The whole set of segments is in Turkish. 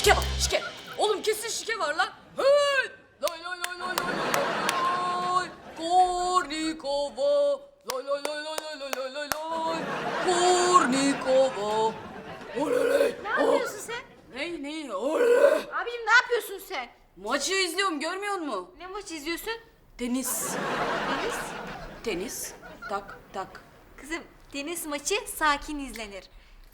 şike var şike. Oğlum kesin şike var lan. Hey! Lay lay lay lay lay lay. Kornikova. Lay lay lay lay lay lay lay lay lay. Kornikova. Oley! Ne yapıyorsun sen? Ne ne? Oley! Abim ne yapıyorsun sen? Maçı izliyorum görmüyor musun? Ne maç izliyorsun? Tenis. Tenis. Tenis. Tak tak. Kızım tenis maçı sakin izlenir.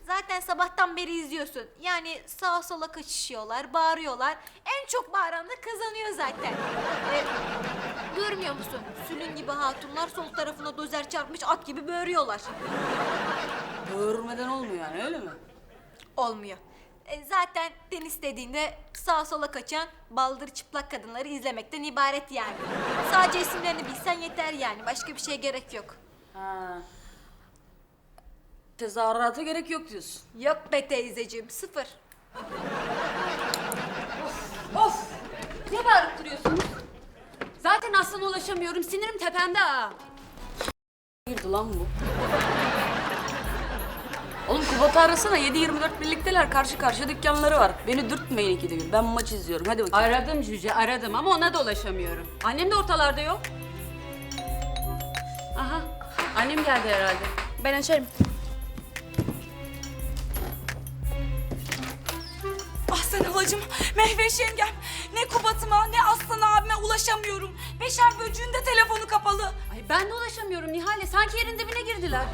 Zaten sabahtan beri izliyorsun. Yani sağa sola kaçışıyorlar, bağırıyorlar. En çok bağıran da kazanıyor zaten. Ee, görmüyor musun? Sülün gibi hatunlar sol tarafına dozer çarpmış at gibi böğürüyorlar. Böğürmeden olmuyor yani öyle mi? Olmuyor. E, zaten tenis dediğinde sağa sola kaçan baldır çıplak kadınları izlemekten ibaret yani. Sadece isimlerini bilsen yeter yani. Başka bir şeye gerek yok. Ha. Tezahürata gerek yok diyorsun. Yok be teyzeciğim sıfır. Of! Ne bağırıp duruyorsunuz? Zaten aslana ulaşamıyorum. Sinirim tepemde ha. Girdi lan bu. Oğlum Kubat'ı arasana. 7-24 birlikteler. Karşı karşıya dükkanları var. Beni dürtmeyin ikide bir. Ben maç izliyorum. Hadi bakayım. Aradım Cüce aradım ama ona da ulaşamıyorum. Annem de ortalarda yok. Aha. Annem geldi herhalde. Ben açarım. Sen halacığım, Mehveş yengem. Ne Kubat'ıma ne Aslan abime ulaşamıyorum. Beşer böcüğün de telefonu kapalı. Ay ben de ulaşamıyorum Nihale. Sanki yerin dibine girdiler.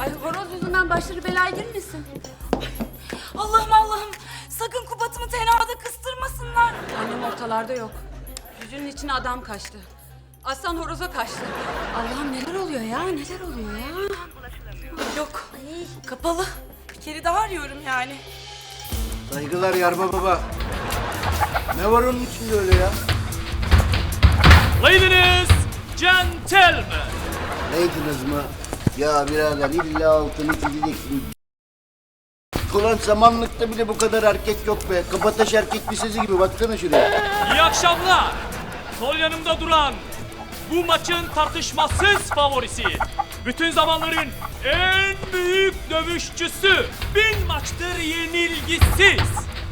Ay horoz yüzünden başları belaya girmesin. Allah'ım Allah'ım. Sakın Kubat'ımı tenada kıstırmasınlar. Annem ortalarda yok. Cücünün içine adam kaçtı. Aslan horoza kaçtı. Allah'ım neler oluyor ya neler oluyor ya. Yok, kapalı. Bir kere daha arıyorum yani. Saygılar Yarba Baba. Ne var onun içinde öyle ya? Ladies, gentlemen. Neydiniz mı? Ya birader illa altını çizeceksin. Ulan samanlıkta bile bu kadar erkek yok be. Kabataş erkek lisesi gibi baksana şuraya. İyi akşamlar. Sol yanımda duran bu maçın tartışmasız favorisi. Bütün zamanların en büyük dövüşçüsü. Bin maçtır yenilgisiz.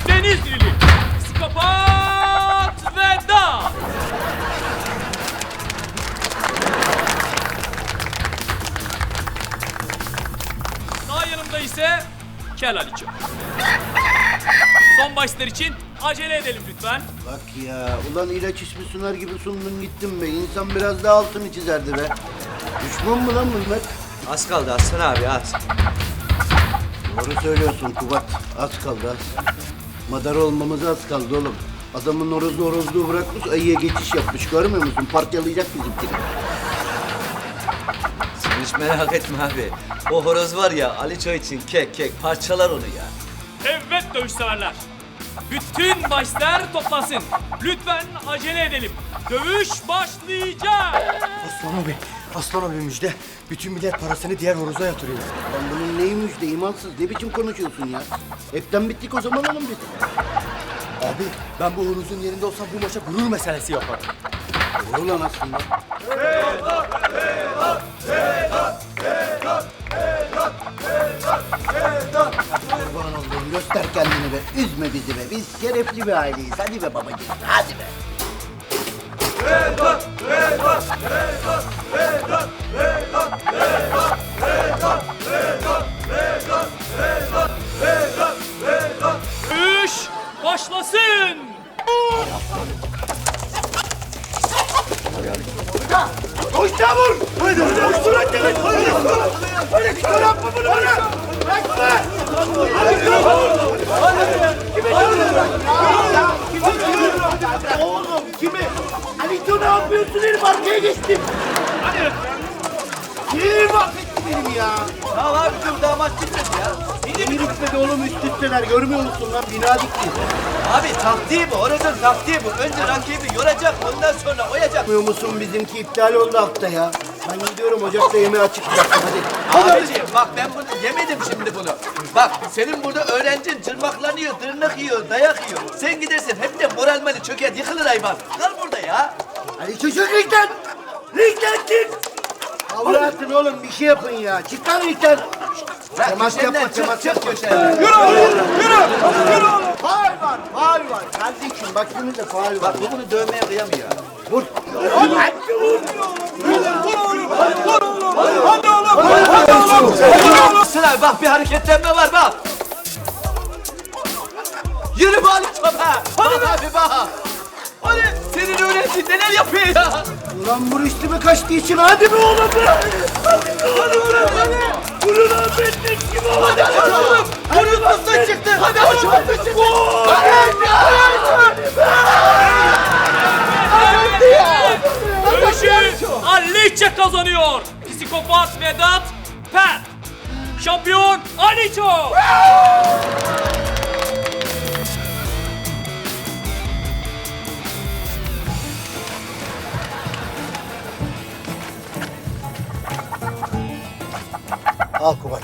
Denizlili. Psikopat Veda. Sağ yanımda ise Kel Aliço. Son başlar için acele edelim lütfen. Bak ya ulan ilaç ismi sunar gibi sundun gittin be. İnsan biraz daha altını çizerdi be. Düşman mı lan bunlar? Az kaldı Aslan abi az. Doğru söylüyorsun Kubat. Az kaldı az. Madar olmamız az kaldı oğlum. Adamın orozlu orozluğu bırakmış ayıya geçiş yapmış görmüyor musun? Parçalayacak bizimkini. Sen hiç merak etme abi. O horoz var ya Ali Çoy için kek kek parçalar onu ya. Evet dövüş severler. Bütün başlar toplansın. Lütfen acele edelim. Dövüş başlayacak. Aslan abi, Aslan abi müjde. Bütün millet parasını diğer horoza yatırıyor. Lan bunun neyi müjde imansız ne biçim konuşuyorsun ya? Hepten bittik o zaman oğlum biz. Abi ben bu horozun yerinde olsam bu maça gurur meselesi yaparım. Doğru lan aslında. Kurban olduğum göster kendini be. Üzme bizi be. Biz şerefli bir aileyiz. Hadi be babacığım. Hadi be. Dövüş başlasın. Oğlum ne yapıyorsun herif arkaya geçtim. Hadi. Kim mahvetti benim ya? Ya abi dur maç bitmedi ya. Demir gitmedi oğlum üst üsteler görmüyor musun lan bina dikti. Abi taktiği bu, horozun taktiği bu. Önce rakibi yoracak, ondan sonra oyacak. Görmüyor musun bizimki iptal oldu hafta ya. Ben gidiyorum ocakta yemeği açık bıraktım hadi. Abiciğim bak ben bunu yemedim şimdi bunu. Bak senin burada öğrencin cırmaklanıyor, tırnak yiyor, dayak yiyor. Sen gidersin hep de moralmeli çöker, yıkılır hayvan. Kal burada ya. Hadi çocuk ringden. Ringden çık. Avratın oğlum bir şey yapın ya. Çık lan ringden. Temas köşenden yapma, çık, temas çık yapma. köşeden. Faal var, faal var. Kardeşim bak şimdi de faal var. Bak bu bunu dövmeye kıyamıyor. Vur. Sıra bak bir hareketlenme var bak. Yürü bari çöpe. Hadi abi bak. Hadi senin öğrencin neler yapıyor ya. Ulan bu üstüme kaçtığı için hadi be oğlum be. Hadi be oğlum be. Hadi. Vurun lan benden kim olacak? Hadi açalım. Vurun nasıl çıktı? Hadi açalım. Hadi. Dövüşü Aliçe kazanıyor. Psikopat Vedat Pert. Şampiyon Aliço. Al Kubat.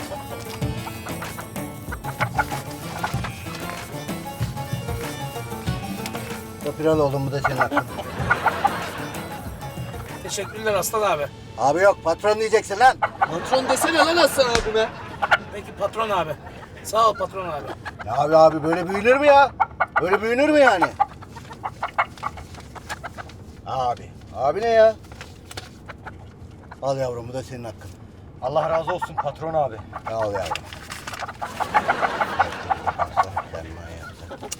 Kapiral oğlum bu da senin hakkın. Teşekkürler Aslan abi. Abi yok patron diyeceksin lan. Patron desene lan Aslan abime. Peki patron abi. Sağ ol patron abi. Ya abi abi böyle büyünür mü ya? Böyle büyünür mü yani? Abi. Abi ne ya? Al yavrum bu da senin hakkın. Allah razı olsun patron abi. Al yavrum. Sermaye yapsak.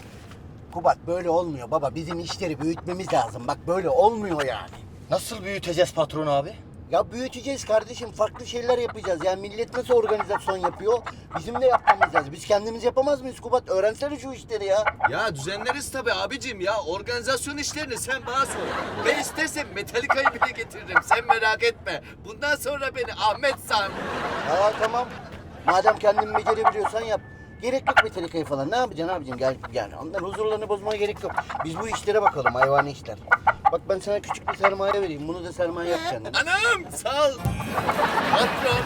Kubat böyle olmuyor baba. Bizim işleri büyütmemiz lazım. Bak böyle olmuyor yani. Nasıl büyüteceğiz patron abi? Ya büyüteceğiz kardeşim. Farklı şeyler yapacağız. Yani millet nasıl organizasyon yapıyor? Bizim de yapmamız lazım. Biz kendimiz yapamaz mıyız Kubat? Öğrensene şu işleri ya. Ya düzenleriz tabii abicim ya. Organizasyon işlerini sen bana sor. Ben istersem Metallica'yı bile getiririm. Sen merak etme. Bundan sonra beni Ahmet san. Ya tamam. Madem kendin becerebiliyorsan yap. Gerek yok Metallica'yı falan. Ne yapacaksın abicim? Gel yani onların huzurlarını bozmaya gerek yok. Biz bu işlere bakalım hayvani işler. Bak ben sana küçük bir sermaye vereyim. Bunu da sermaye yap kendine. Anam sağ ol. Patron.